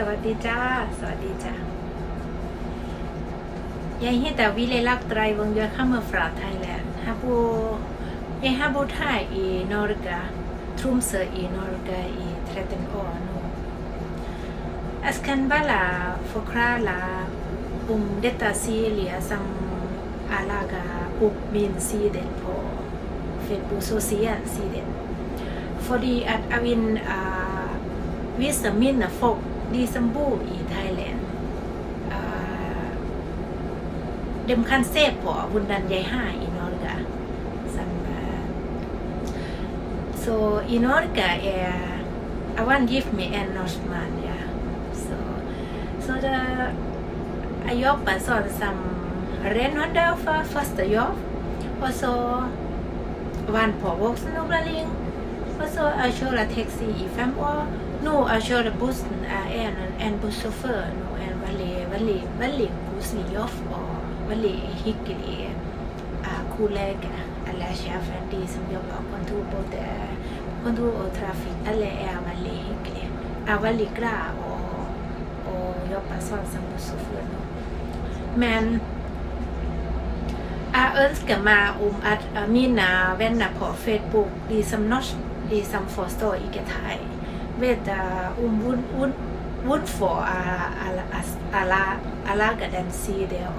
สวัสดีจ้าสวัสดีจ้ายายเฮแต่วิเลลักไตรวงยอดข้ามาฝราไทยแลนด์ฮาบูยายฮาบูไทยอีนอร์กา ทรุมเซออีนอร์กาอีเทรตินโอนูอัสกันบาลาฟคราลาปุมเดตาซีเลียซัมอาลากาอุบบินซีเดนโพเฟบูโซเซียซีเดนฟอดีอั t อวิน i l uh, ิ i s e mine f o l ดีัมบูอีไทยแลนด์เดมคันเซฟพอบุญดันยายห้าอีนอร์กาสัมบา so อีนอร์กาเออาวันกิฟมีแอนนอชมันย่ะ so so the อายอปันสอนสัมเรนนอนเดลฟาฟัสต์ยอฟโอ also วันพอวอกสนุกละลิง assure the taxi if I'm or no assure the bus and and bus chauffeur no and valet valet valet bus ni off or valet hikkeli kuleg alla chef and de som jobbar på kontor både kontor och trafik eller är valet hikkeli är valet glad och och jobbar sån som busschaufför men อาเอิร์นกับมาอุมอัดมีนาเว้นนะพอเฟซบุ๊กดีซัมนอชดีซัมฟอสโตอีกไทยเวดอุมวุ้นวุ้นวุ้นฟออาอาลาอาลาอาลากับแดนซีเดียว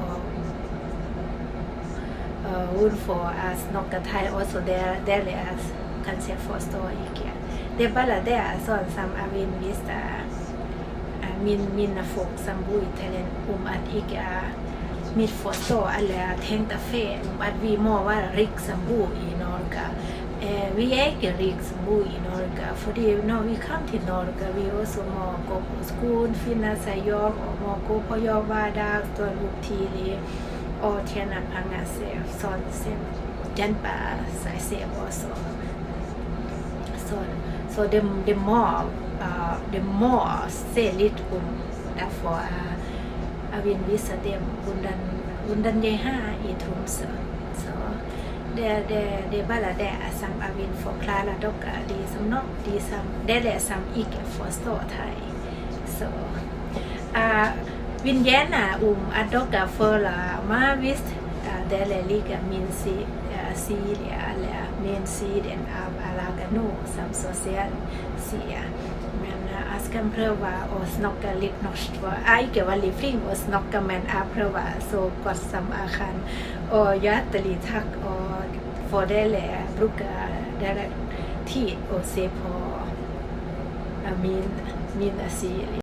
อวุ้นฟออาสนกกระไทยออโซเดเดลีอาสคันเซฟอสโตอีกเดบัลลเดียสอนซัมอาวินวิสตามินมินนาโฟกซัมบุยเทเลนอุมอัดอีกอามีฟอตโต้อะไรเทนตาเฟ่บัดวีมอว่าริกสมบูอีนอร์กาเวีเอ็กริกสมบูอีนอรกกาฟอร์ดีโนวีคัมที่นอรกกาวีโอสมอโกสกูลฟินาไสยอมอมโกพยอบาดาตัวบุกทีลีออเทียนพังาเซฟซอนเซมจันปาสายเซฟอสโซนโซเดมเดมมอเดมมอเซลิตุมดาฟอร์อวินวิสเตมบุนดันบุนดันเยห้าอีทุมเสอเสอเดเดเดบาลาเดอสัมอวินฟอคลาลาดกดีสัมนกดีสัมเดเดสัมอีกฟอสโตไทยเสออาวินแย่น่าอุมอัดกกาเฟอลามาวิสเดเลลีกมินซีซีเลียเลียเมนซีเดนอาบาลากานูสัมโซเซียนเสียแม่น่ะ oss kan pröva att snacka lite norska. Äge var livring och snacka men jag pröva så gott som jag kan. Och hjärtligt tack och för det brukar det tid och se på min, min asyl.